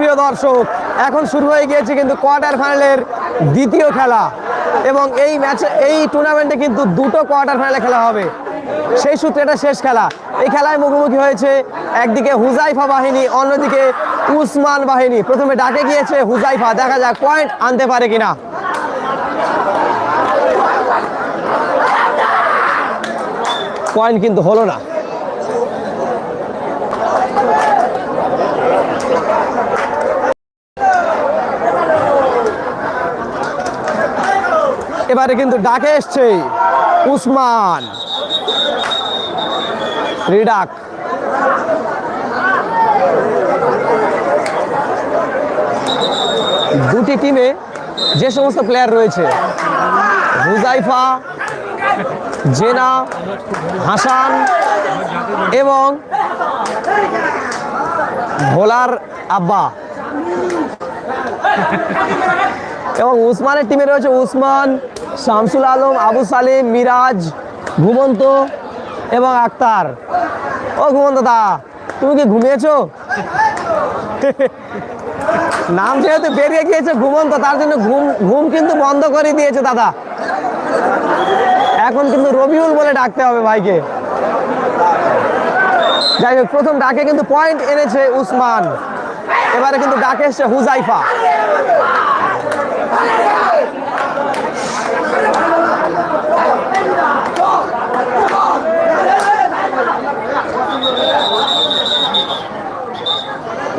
সুপ্রিয় দর্শক, এখন শুরু হয়ে গিয়েছে কিন্তু কোয়ার্টার ফাইনালের দ্বিতীয় খেলা। এবং এই ম্যাচে এই টুর্নামেন্টে কিন্তু দুটো কোয়ার্টার ফাইনালে খেলা হবে। সেই সূত্রে এটা শেষ খেলা। এই খেলায় মুখোমুখি হয়েছে একদিকে হুজাইফা বাহিনী, অন্যদিকে উসমান বাহিনী। প্রথমে ডাকে গিয়েছে হুজাইফা, দেখা যাক পয়েন্ট আনতে পারে কিনা। পয়েন্ট কিন্তু হলো না। এবারে কিন্তু ডাকে এসছে উসমান। রিডাক। দুটি টিমে যে সমস্ত প্লেয়ার রয়েছে, হুজাইফা, জেনা, হাসান এবং ভোলার আব্বা। এবং উসমানের টিমে রয়েছে উসমান শামসুল আলম, আবু সালিম, মিরাজ, ঘুমন্ত এবং আক্তার। ও ঘুমন্ত দা, তুমি কি ঘুমিয়েছো? নাম যেহেতু বেরিয়ে গিয়েছে ঘুমন্ত, তার জন্য ঘুম ঘুম কিন্তু বন্ধ করে দিয়েছে দাদা। এখন কিন্তু রবিউল বলে ডাকতে হবে ভাইকে। যাই হোক, প্রথম ডাকে কিন্তু পয়েন্ট এনেছে উসমান। এবারে কিন্তু ডাকে এসছে হুজাইফা।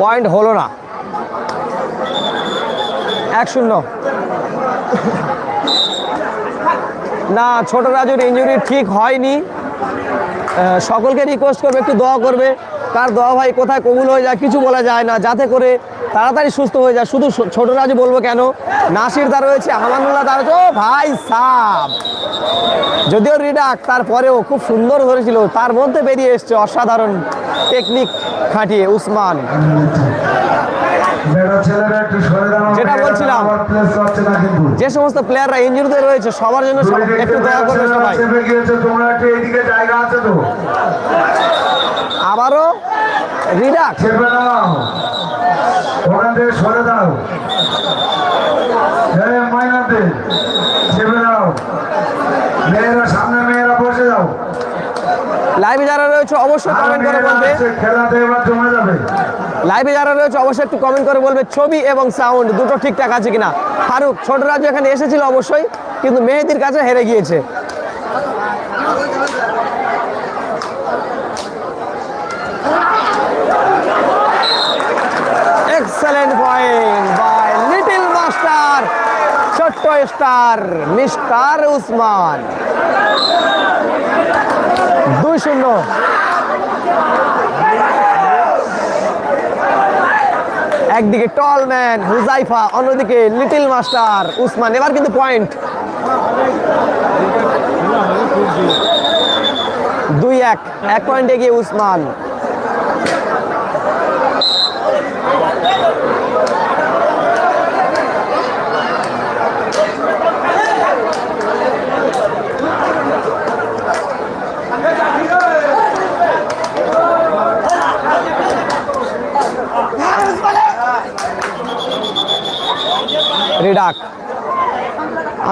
পয়েন্ট হলো না। এক শূন্য। না, ছোট রাজুর ইঞ্জুরি ঠিক হয়নি। সকলকে রিকোয়েস্ট করবে, একটু দোয়া করবে। কার দোয়া ভাই, কোথায় কবুল হয়ে যায়, কিছু বলা যায় না। যাতে করে তাড়াতাড়ি সুস্থ হয়ে যায়। শুধু ছোট রাজু বলব কেন, নাসির দা রয়েছে আমানুল্লাহ দা রয়েছে। ও ভাই সাব! যদিও রিডাক, তারপরেও খুব সুন্দর ধরেছিল। তার মধ্যে বেরিয়ে এসছে অসাধারণ টেকনিক খাটিয়ে উসমান। যেটা বলছিলাম। যে সমস্ত প্লেয়াররা ইঞ্জুরিতে রয়েছে সবার জন্য একটু দয়া করবে সবাই। আবারও রিডাক চেপে ওখান থেকে সরে দাও হ্যাঁ মাইনাতে চেপে দাও মেয়েরা সামনে মেয়েরা বসে যাও লাইভে যারা রয়েছে অবশ্যই কমেন্ট করে বলবে। লাইভে যারা রয়েছে অবশ্যই একটু কমেন্ট করে বলবে ছবি এবং সাউন্ড দুটো ঠিকঠাক আছে কিনা। ফারুক ছোট রাজু এখানে এসেছিল অবশ্যই কিন্তু মেহেদির কাছে হেরে গিয়েছে। Excellent point by little master ছোট্ট স্টার মিস্টার উসমান। দুই শূন্য। একদিকে টল ম্যান হুজাইফা, অন্যদিকে লিটিল মাস্টার উসমান। এবার কিন্তু পয়েন্ট দুই এক এক পয়েন্ট এগিয়ে উসমান রিডাক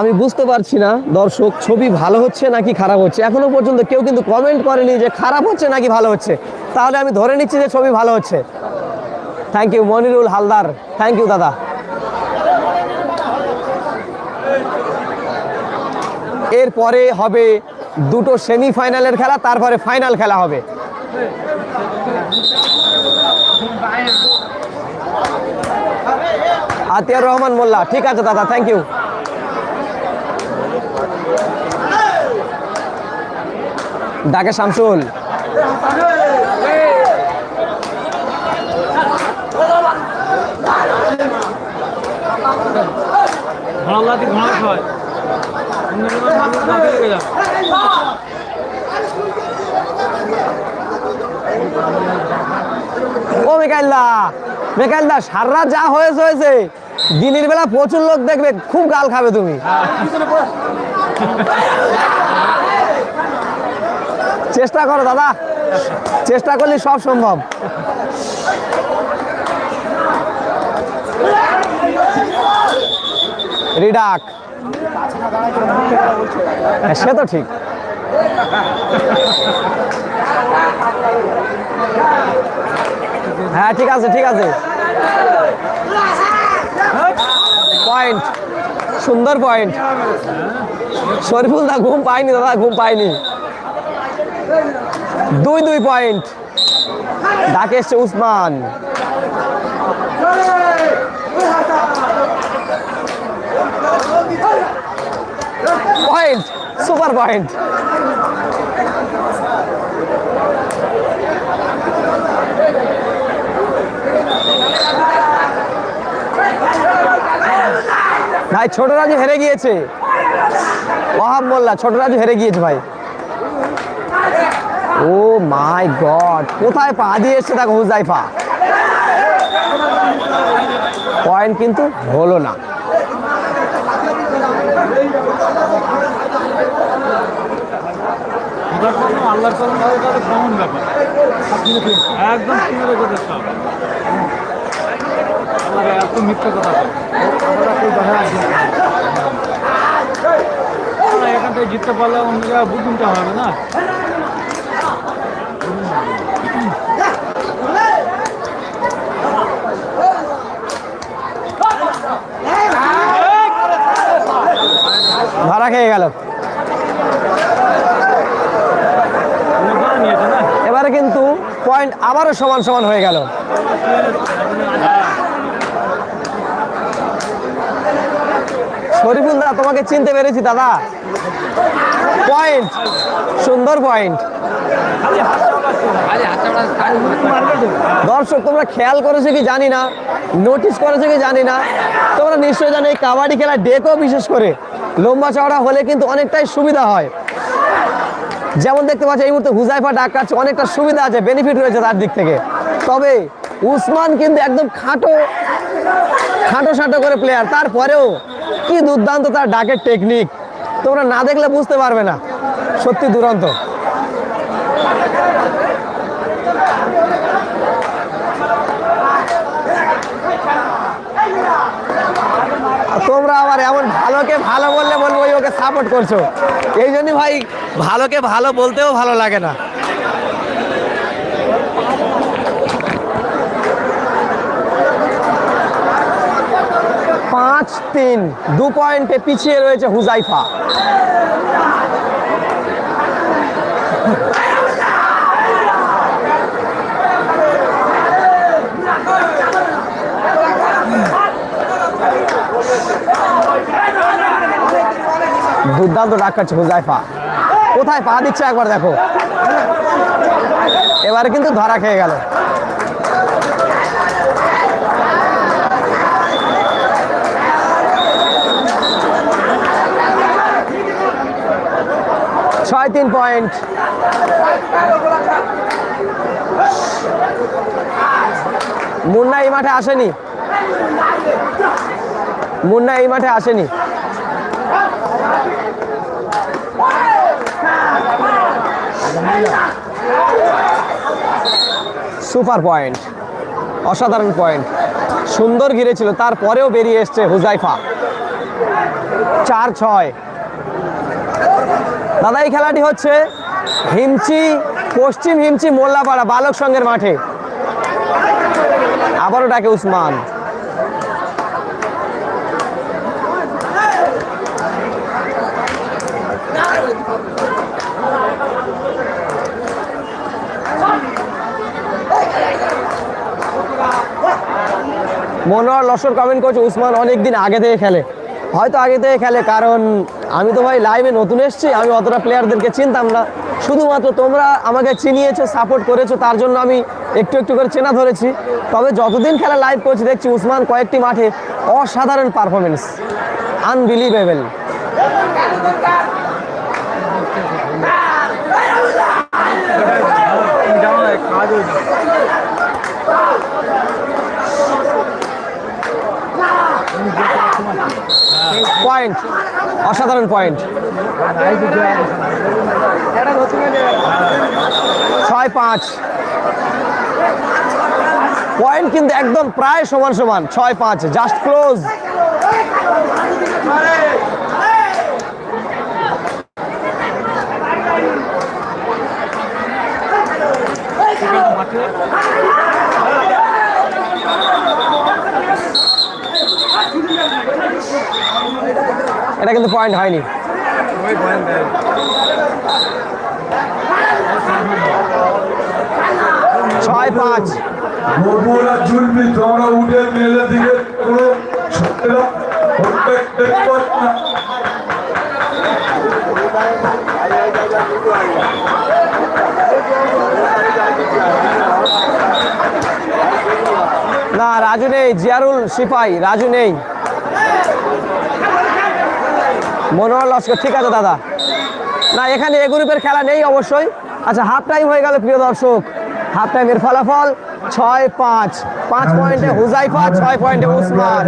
আমি বুঝতে পারছি না, দর্শক, ছবি ভালো হচ্ছে নাকি খারাপ হচ্ছে? এখনও পর্যন্ত কেউ কিন্তু কমেন্ট করেনি যে খারাপ হচ্ছে নাকি ভালো হচ্ছে। তাহলে আমি ধরে নিচ্ছি যে ছবি ভালো হচ্ছে। Thank you Monirul Haldar. Thank you দাদা। এরপরে হবে দুটো সেমিফাইনালের খেলা, তারপরে ফাইনাল খেলা হবে। আতিয়ার রহমান মোল্লা, ঠিক আছে দাদা থ্যাংক ইউ ডাকে শামসুল। ও মেকাইল্লা মেকাইল্লা সারা যা হয়েছে হয়েছে। দিনের বেলা প্রচুর লোক দেখবে, খুব গাল খাবে তুমি। চেষ্টা করো দাদা। চেষ্টা করলে সব সম্ভব। রিডাক। হ্যাঁ, সে তো ঠিক। হ্যাঁ ঠিক আছে ঠিক আছে। পয়েন্ট সুন্দর পয়েন্ট শরীফুল দা, ঘুম পায়নি দাদা, ঘুম পায়নি। দুই দুই পয়েন্ট। ডাকে এসছে উসমান। Point, super point. ভাই, ছোট রাজু হেরে গিয়েছে। ওহাব মোল্লা, ছোট রাজু হেরে গিয়েছে ভাই। Oh my god. কোথায় পা দিয়ে এসছে দেখো হুজাইফা? পয়েন্ট কিন্তু হলো না। একদম মিথ্যা কথা এখান জিততে পারলে অন্য জায়গায় বুঝতে হবে না। খেয়ে গেল। এবারে কিন্তু পয়েন্ট আবারও সমান সমান হয়ে গেল। শরীফুল দাদা তোমাকে চিনতে পেরেছি দাদা। পয়েন্ট সুন্দর পয়েন্ট দর্শক, তোমরা খেয়াল করেছ কি জানি না? নোটিস করেছ কি জানি না? তোমরা নিশ্চয়ই জানো এই কাবাডি খেলা ডেকও বিশেষ করে। লম্বা চওড়া হলে কিন্তু অনেকটাই সুবিধা হয়। যেমন দেখতে পাচ্ছি এই মুহূর্তে হুজাইফা ডাক কাটছে অনেকটা সুবিধা আছে বেনিফিট রয়েছে তার দিক থেকে। তবে উসমান কিন্তু একদম খাটো খাটো সাটো করে প্লেয়ার তারপরেও কি দুর্দান্ত তার ডাকের টেকনিক তোমরা না দেখলে বুঝতে পারবে না। সত্যি দুরন্ত তোমরা আবার এমন ভালোকে ভালো বললে বলব ওকে সাপোর্ট করছ। এই জন্যই ভাই, ভালোকে ভালো বলতেও ভালো লাগে না। পাঁচ তিন, দু পয়েন্টে পিছিয়ে রয়েছে হুজাইফা। দুর্দান্ত ডাক কাটছে হুজাইফা। কোথায় পা দিচ্ছে একবার দেখো। এবারে কিন্তু ধরা খেয়ে গেল। ছয় তিন পয়েন্ট। মুন্না এই মাঠে আসেনি। মুন্না এই মাঠে আসেনি। Super point. অসাধারণ পয়েন্ট। সুন্দর ঘিরেছিল তারপরেও বেরিয়ে এসছে হুজাইফা। চার ছয়। দাদা, এই খেলাটি হচ্ছে হিমচি, পশ্চিম হিমচি মোল্লাপাড়া, বালক সঙ্গের মাঠে। আবারও ডাকে উসমান। মনোহর লস্কর কমেন্ট করছে, উসমান অনেক দিন আগে থেকে খেলে। হয়তো আগে থেকে খেলে, কারণ আমি তো ভাই লাইভে নতুন এসেছি, আমি অতটা প্লেয়ারদেরকে চিনতাম না। শুধুমাত্র তোমরা আমাকে চিনিয়েছো সাপোর্ট করেছ, তার জন্য আমি একটু একটু করে চেনা ধরেছি। তবে যতদিন খেলা লাইভ করছি, দেখছি উসমান কয়েকটি মাঠে অসাধারণ পারফরমেন্স আনবিলিভেবল পয়েন্ট অসাধারণ পয়েন্ট ছয় পাঁচ। পয়েন্ট কিন্তু একদম প্রায় সমান সমান। ছয় পাঁচ। জাস্ট ক্লোজ মাঠে এটা কিন্তু পয়েন্ট হয়নি। ছয় পাঁচ। তোমরা উঠে মেলে দিকে না রাজু নেই জিয়ারুল সিপাই রাজু নেই। মনোহর লস্কর ঠিক আছে দাদা। না এখানে এ গ্রুপের খেলা নেই অবশ্যই। আচ্ছা হাফ টাইম হয়ে গেল প্রিয় দর্শক। হাফ টাইমের ফলাফল ছয় পাঁচ। পাঁচ পয়েন্টে হুজাইফা ছয় পয়েন্টে উসমান।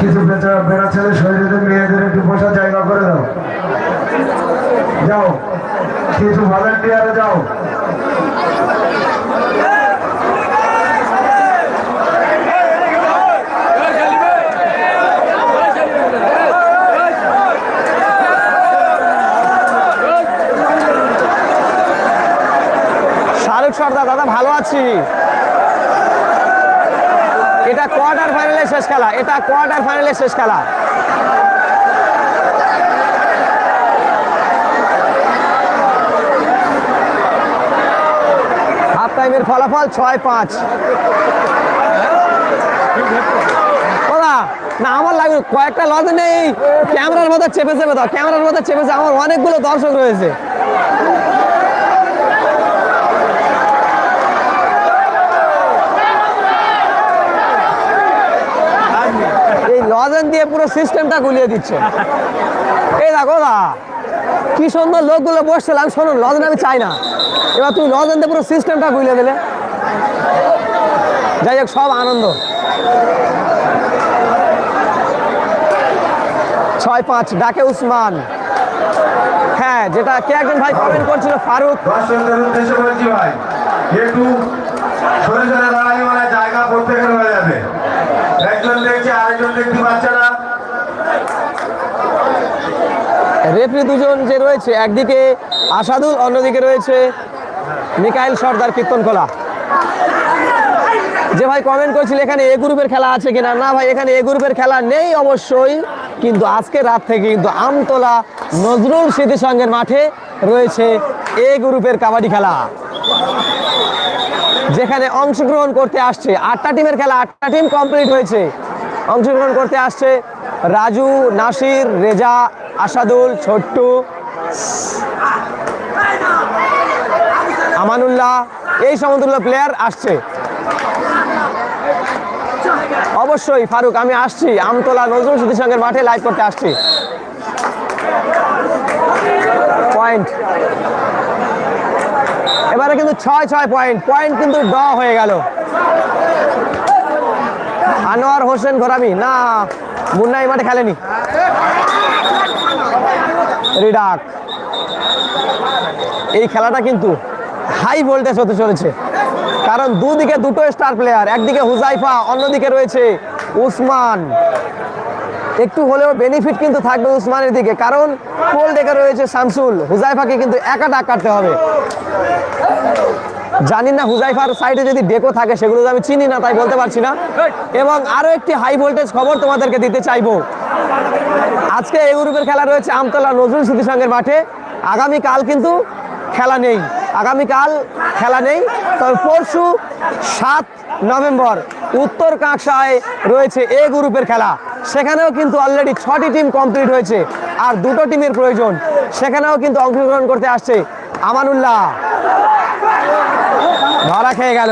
কিছু বেচারা বেড়া ছেলে শরীরে মেয়েদের একটু বসার জায়গা করে দাও। যাও। কিছু ভলেন্টিয়ারে যাও। সর্দার, দাদা ভালো আছি। এটা কোয়ার্টার ফাইনালের শেষ খেলা, এটা কোয়ার্টার ফাইনালের শেষ খেলা। হাফ টাইমের ফলাফল ছয় পাঁচ। না, আমার লাগবে কয়েকটা লজ নেই। ক্যামেরার মধ্যে চেপে চেপে দাও, ক্যামেরার মধ্যে চেপেছে আমার অনেকগুলো দর্শক রয়েছে। লজেন দিয়ে পুরো সিস্টেমটা গুলিয়ে দিচ্ছে। এই দেখো দা, কি সুন্দর লোকগুলো বসছিলাম শোনো, লজেন আমি চাই না। এবার তুমি লজেন দিয়ে পুরো সিস্টেমটা গুলিয়ে দিলে। যাই হোক, সব আনন্দ। ছয় পাঁচ, ডাকে উসমান। হ্যাঁ যেটা কে একজন ভাই কমেন্ট করছিল, ফারুক। একটু সরে সরে দাঁড়াই মানে জায়গা প্রত্যেকের হয়ে যাবে একজন দেখছে আরেকজন রেফরি দুজন যে রয়েছে, একদিকে আসাদুল, অন্যদিকে রয়েছে মিকাইল সর্দার কীর্তনখোলা যে ভাই কমেন্ট করছিল, এখানে এ গ্রুপের খেলা আছে কিনা? না ভাই, এখানে এ গ্রুপের খেলা নেই অবশ্যই, কিন্তু আজকে রাত থেকে কিন্তু আমতলা নজরুল স্মৃতি সংঘের মাঠে রয়েছে এ গ্রুপের কাবাডি খেলা। যেখানে অংশগ্রহণ করতে আসছে। আটটা টিমের খেলা, আটটা টিম কমপ্লিট হয়েছে। অংশগ্রহণ করতে আসছে রাজু, নাসির, রেজা, আসাদুল, ছোট্টু, আমানুল্লাহ, এই সমতুল্য প্লেয়ার আসছে। অবশ্যই, ফারুক, আমি আসছি। আমতলা নজরুল স্মৃতি সঙ্গে মাঠে লাইভ করতে আসছি। পয়েন্ট এবারে কিন্তু ছয় ছয় পয়েন্ট পয়েন্ট কিন্তু ড হয়ে গেল। আনোয়ার হোসেন ঘোরামি। না মুন্না এই মাঠে খেলেনি। রিডাক। এই খেলাটা কিন্তু হাই ভোল্টেজ হতে চলেছে। কারণ দুদিকে দুটো স্টার প্লেয়ার একদিকে হুজাইফা, অন্যদিকে রয়েছে উসমান। একটু হলেও বেনিফিট কিন্তু থাকবে উসমানের দিকে, কারণ পোল ডেকে রয়েছে শামসুল। হুজাইফাকে কিন্তু একা ডাক কাটতে হবে। জানি না, হুজাইফার সাইডে যদি ডেকো থাকে, সেগুলো আমি চিনি না, তাই বলতে পারছি না। এবং আরও একটি হাই ভোল্টেজ খবর তোমাদেরকে দিতে চাইব। আজকে এই গ্রুপের খেলা রয়েছে আমতলা নজরুল স্মৃতি সংঘের মাঠে। আগামীকাল কিন্তু খেলা নেই। আগামীকাল খেলা নেই। তবে পরশু সাত নভেম্বর উত্তর কাঁকসায় রয়েছে এ গ্রুপের খেলা। সেখানেও কিন্তু অলরেডি ছটি টিম কমপ্লিট হয়েছে, আর দুটো টিমের প্রয়োজন। সেখানেও কিন্তু অংশগ্রহণ করতে আসছে আমানুল্লাহ। ধরা খেয়ে গেল।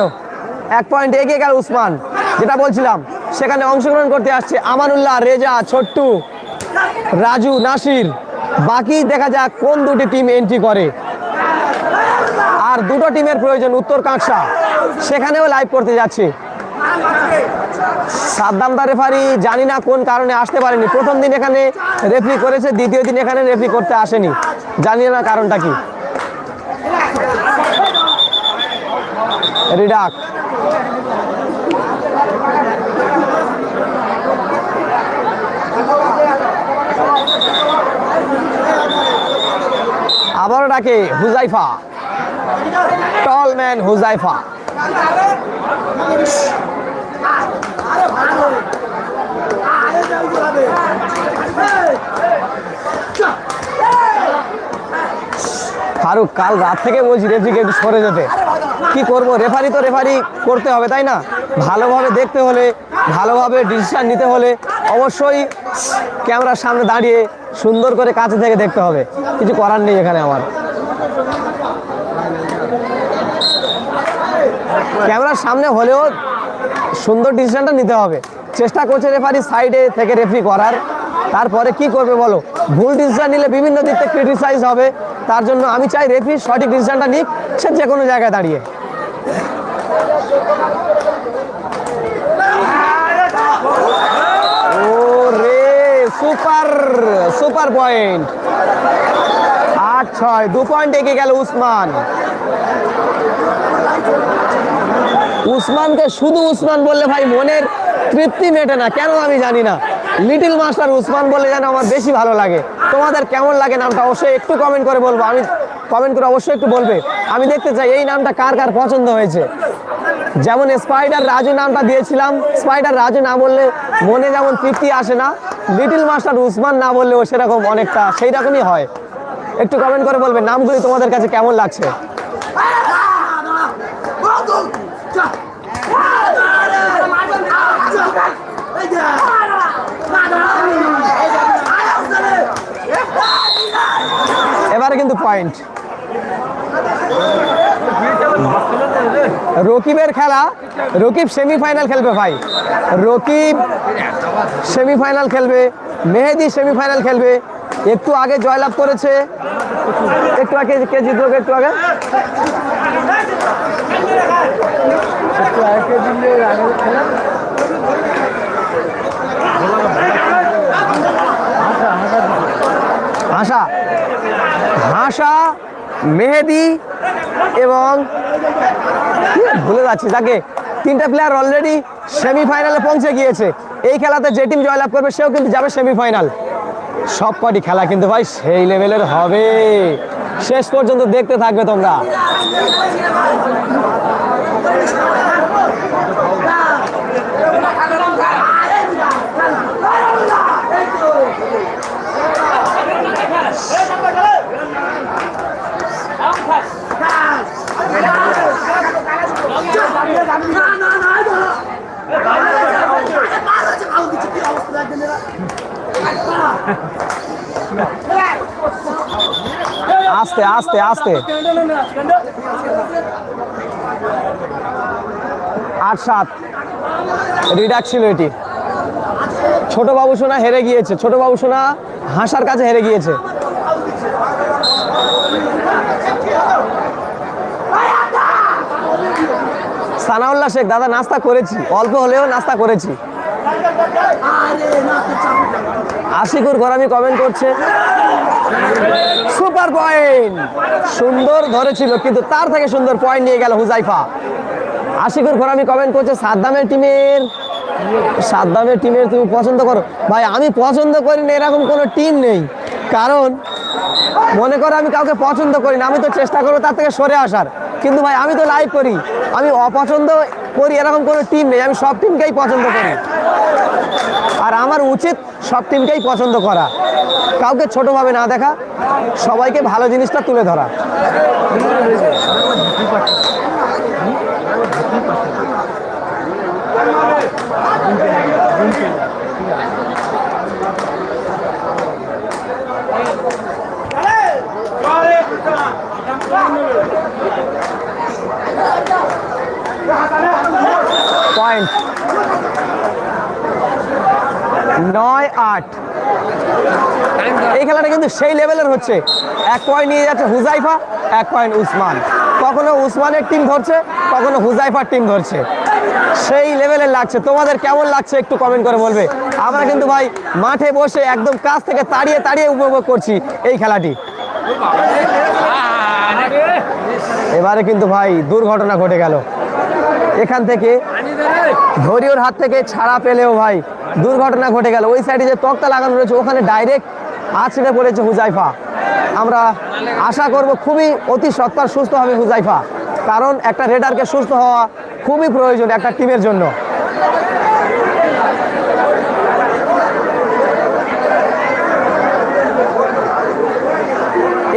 এক পয়েন্ট এগিয়ে গেল উসমান। যেটা বলছিলাম, সেখানে অংশগ্রহণ করতে আসছে আমানুল্লাহ, রেজা, ছোট্টু, রাজু, নাসির। বাকি দেখা যাক কোন দুটি টিম এন্ট্রি করে। আর দুটো টিমের প্রয়োজন উত্তর কাঁকসা সেখানেও লাইভ করতে যাচ্ছে। সাদ্দামদা রেফারি জানি না কোন কারণে আসতে পারেনি। প্রথম দিন এখানে রেফারি করেছে, দ্বিতীয় দিন এখানে রেফারি করতে আসেনি। জানি না কারণটা কি। রিডাক। আবারও ডাকে হুজাইফা। টলম্যান হুজাইফা। ফারুক, কাল রাত থেকে বলছি রেফিকে একটু সরে যেতে। কি করব? রেফারি তো রেফারি করতে হবে, তাই না? ভালোভাবে দেখতে হলে, ভালোভাবে ডিসিশন নিতে হলে অবশ্যই ক্যামেরার সামনে দাঁড়িয়ে সুন্দর করে কাছে থেকে দেখতে হবে। কিছু করার নেই এখানে আমার। ক্যামেরার সামনে হলেও সুন্দর ডিসিশনটা নিতে হবে। চেষ্টা করছে রেফারি সাইডে থেকে রেফারি করার। তারপরে কি করবে বলো? ভুল ডিসিশন নিলে বিভিন্ন দিক থেকে ক্রিটিসাইজ হবে। তার জন্য আমি চাই রেফারি সঠিক ডিসিশনটা নিক, সে যে কোনো জায়গায় দাঁড়িয়ে। সুপার সুপার পয়েন্ট আট ছয়, দু পয়েন্ট এগিয়ে গেল উসমান। উসমানকে শুধু উসমান বললে ভাই মনের তৃপ্তি মেটে না, কেন আমি জানি না। লিটল মাস্টার উসমান বলে যেন আমার বেশি ভালো লাগে। তোমাদের কেমন লাগে নামটা অবশ্যই একটু কমেন্ট করে বলব। আমি কমেন্ট করে অবশ্যই একটু বলবে। আমি দেখতে চাই এই নামটা কার কার পছন্দ হয়েছে। যেমন স্পাইডার রাজু নামটা দিয়েছিলাম। স্পাইডার রাজু না বললে মনে যেমন তৃপ্তি আসে না। লিটল মাস্টার উসমান না বললেও সেরকম অনেকটা সেই রকমই হয়। একটু কমেন্ট করে বলবে, নামগুলি তোমাদের কাছে কেমন লাগছে এবারে কিন্তু পয়েন্ট রকিবের খেলা, রকিব সেমিফাইনাল খেলবে ভাই। রকিব সেমিফাইনাল খেলবে, মেহেদি সেমিফাইনাল খেলবে। একটু আগে জয়লাভ করেছে। একটু আগে কে জিতলো একটু আগে? হাসা হাসা মেহেদি এবং ভুলে যাচ্ছি তাকে তিনটা প্লেয়ার অলরেডি সেমিফাইনালে পৌঁছে গিয়েছে। এই খেলাতে যে টিম জয়লাভ করবে, সেও কিন্তু যাবে সেমিফাইনাল সব কটি খেলা কিন্তু ভাই সেই লেভেলের হবে। শেষ পর্যন্ত দেখতে থাকবে তোমরা। আস্তে আস্তে আস্তে। আট, সাত। রিডাক ছিল এটি। ছোট বাবু সোনা হেরে গিয়েছে। ছোট বাবু সোনা হাসার কাছে হেরে গিয়েছে। সানাউল্লাহ শেখ, দাদা, নাস্তা করেছি। অল্প হলেও নাস্তা করেছি। আশিকুর ঘরামি কমেন্ট করছে। সুপার পয়েন্ট সুন্দর ধরেছিল, কিন্তু তার থেকে সুন্দর পয়েন্ট নিয়ে গেল হুজাইফা। আশিকুর ঘরামি কমেন্ট করছে, সাদ্দামের টিমের সাদ্দামের টিমের তুমি পছন্দ করো। ভাই, আমি পছন্দ করি না, এরকম কোনো টিম নেই। কারণ, মনে করো আমি কাউকে পছন্দ করি না, আমি তো চেষ্টা করব তার থেকে সরে আসার। কিন্তু ভাই, আমি তো লাইভ করি। আমি অপছন্দ করি, এরকম কোনো টিম নেই, আমি সব টিমকেই পছন্দ করি। আর আমার উচিত সব টিমকেই পছন্দ করা। কাউকে ছোটোভাবে না দেখা, সবাইকে ভালো জিনিসটা তুলে ধরা। পয়েন্ট নয় আট। এই খেলাটা কিন্তু সেই লেভেলের হচ্ছে। এক পয়েন্ট নিয়ে যাচ্ছে হুজাইফা, এক পয়েন্ট উসমান। কখনো উসমানের টিম ধরছে, কখনো হুজাইফার টিম ধরছে। সেই লেভেলের লাগছে। তোমাদের কেমন লাগছে একটু কমেন্ট করে বলবে। আমরা কিন্তু ভাই মাঠে বসে একদম কাছ থেকে তাড়িয়ে তাড়িয়ে উপভোগ করছি এই খেলাটি। এবারে কিন্তু ভাই দুর্ঘটনা ঘটে গেল। এখান থেকে ধরিওর হাত থেকে ছাড়া পেলেও ভাই দুর্ঘটনা ঘটে গেল। ওই সাইডে যে তক্তা লাগানো রয়েছে, ওখানে ডাইরেক্ট আছড়ে পড়েছে হুজাইফা। আমরা আশা করব খুবই অতি সত্তর সুস্থ হবে হুজাইফা। কারণ একটা রেডারকে সুস্থ হওয়া খুবই প্রয়োজন একটা টিমের জন্য।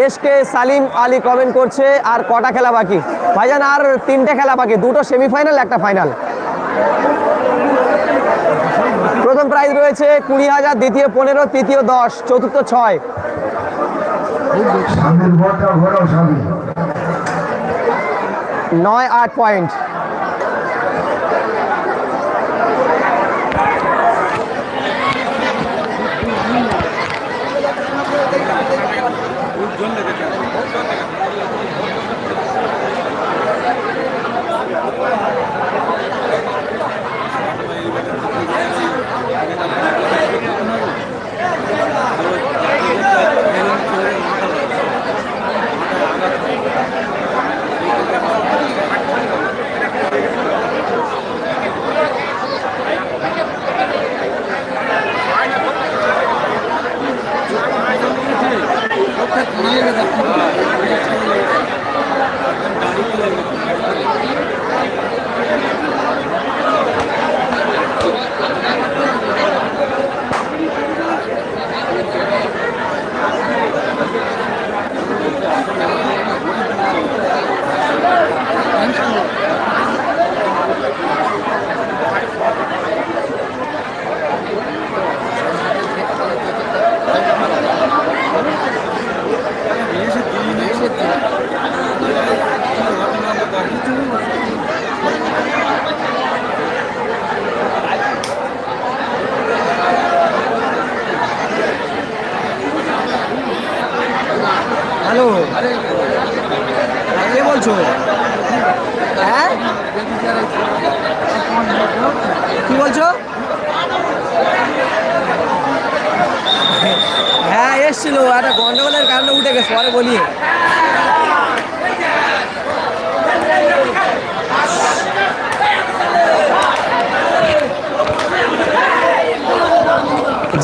এসকে সালিম আলী কমেন্ট করছে, আর কটা খেলা বাকি? ভাইজান, আর তিনটে খেলা বাকি? দুটো সেমিফাইনাল একটা ফাইনাল প্রথম প্রাইজ রয়েছে কুড়ি হাজার দ্বিতীয় পনেরো তৃতীয় দশ চতুর্থ ছয়। নয় আট পয়েন্ট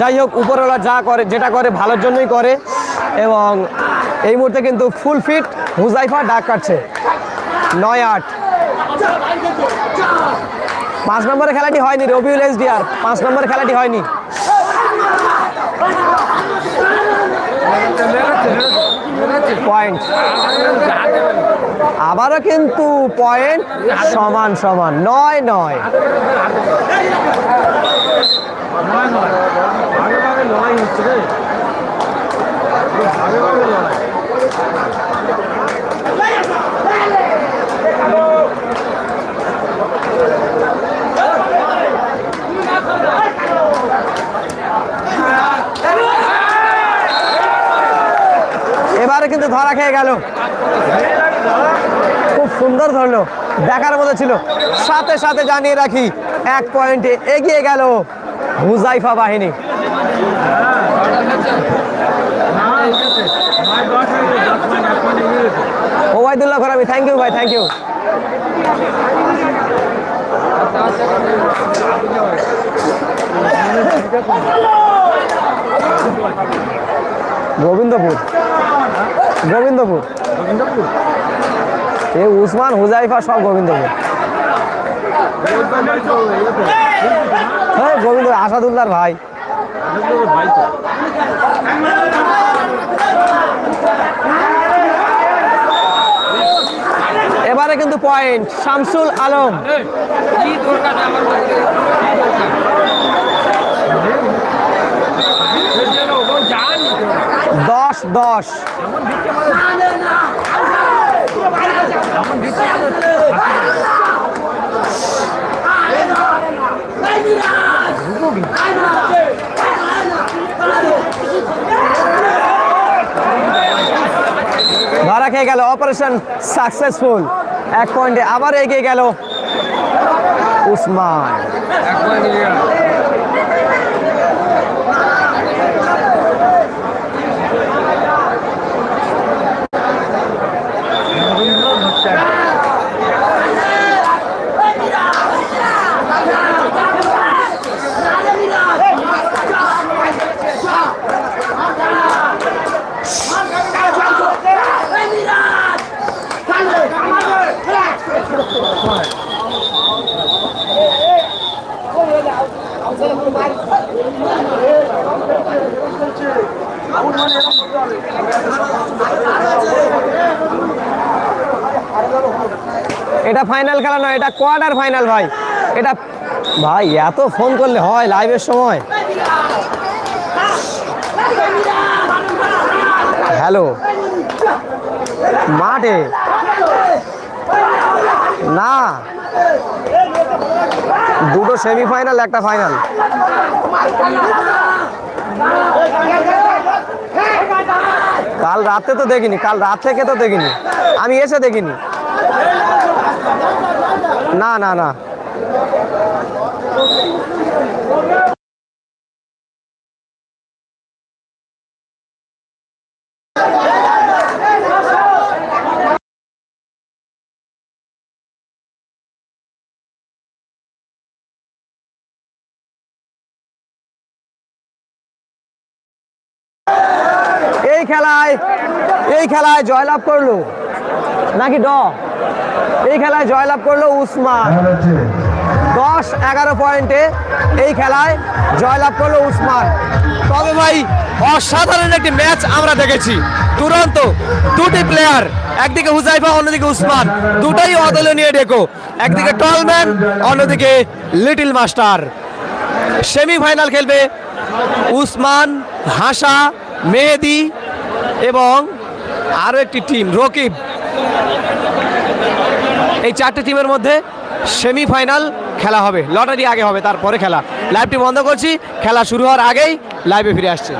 যাই হোক, উপরওয়ালা যা করে, যেটা করে, ভালোর জন্যই করে। এবং এই মুহূর্তে কিন্তু ফুল ফিট হুজাইফা ডাক কাটছে। নয় আট। পাঁচ নম্বরের খেলাটি হয়নি রবিউল এসডিআর। পাঁচ নম্বরের খেলাটি হয়নি। পয়েন্ট আবারও কিন্তু পয়েন্ট সমান সমান নয় নয়। লড়াই হচ্ছে রে ভাগে ভাগে লড়াই এবারে কিন্তু ধরা খেয়ে গেল। খুব সুন্দর ধরলো। দেখার মতো ছিল। সাথে সাথে জানিয়ে রাখি, এক পয়েন্টে এগিয়ে গেল হুজাইফা বাহিনী। ওবায়দুল্লাহ খরামি থ্যাংক ইউ ভাই থ্যাংক ইউ গোবিন্দপুর। গোবিন্দপুর। গোবিন্দপুর? এ উসমান হুজাইফা সব গোবিন্দপুর। হ্যাঁ গোবিন্দ আসাদুল্লাহর ভাই। ভাই এবারে কিন্তু পয়েন্ট শামসুল আলম। দশ ধরা খেয়ে গেল অপারেশন সাকসেসফুল এক পয়েন্টে আবার এগিয়ে গেল। উসমান। এটা ফাইনাল খেলা নয়, এটা কোয়ার্টার ফাইনাল ভাই। এটা ভাই, এত ফোন করলে হয় লাইভের সময়? হ্যালো মাঠে? না। দুটো সেমিফাইনাল একটা ফাইনাল কাল রাতে তো দেখিনি, কাল রাত থেকে তো দেখিনি। আমি এসে দেখিনি। না না না। এই খেলায় এই খেলায় জয়লাভ করল নাকি ড? এই খেলায় জয়লাভ করল উসমান। দশ, এগারো পয়েন্টে এই খেলায় জয়লাভ করল উসমান। তবে ভাই, অসাধারণ একটি ম্যাচ আমরা দেখেছি। দুরন্ত দুটি প্লেয়ার একদিকে হুজাইফা, অন্যদিকে উসমান। দুটাই অদলনীয় ডেকো। একদিকে টলম্যান, অন্যদিকে লিটল মাস্টার। সেমিফাইনাল খেলবে উসমান। হাসা, মেহেদি এবং আরও একটি টিম রকিব। এই চারটে টিমের মধ্যে সেমিফাইনাল খেলা হবে। লটারি আগে হবে, তারপরে খেলা। লাইভটি বন্ধ করছি। খেলা শুরু হওয়ার আগেই লাইভে ফিরে আসছে।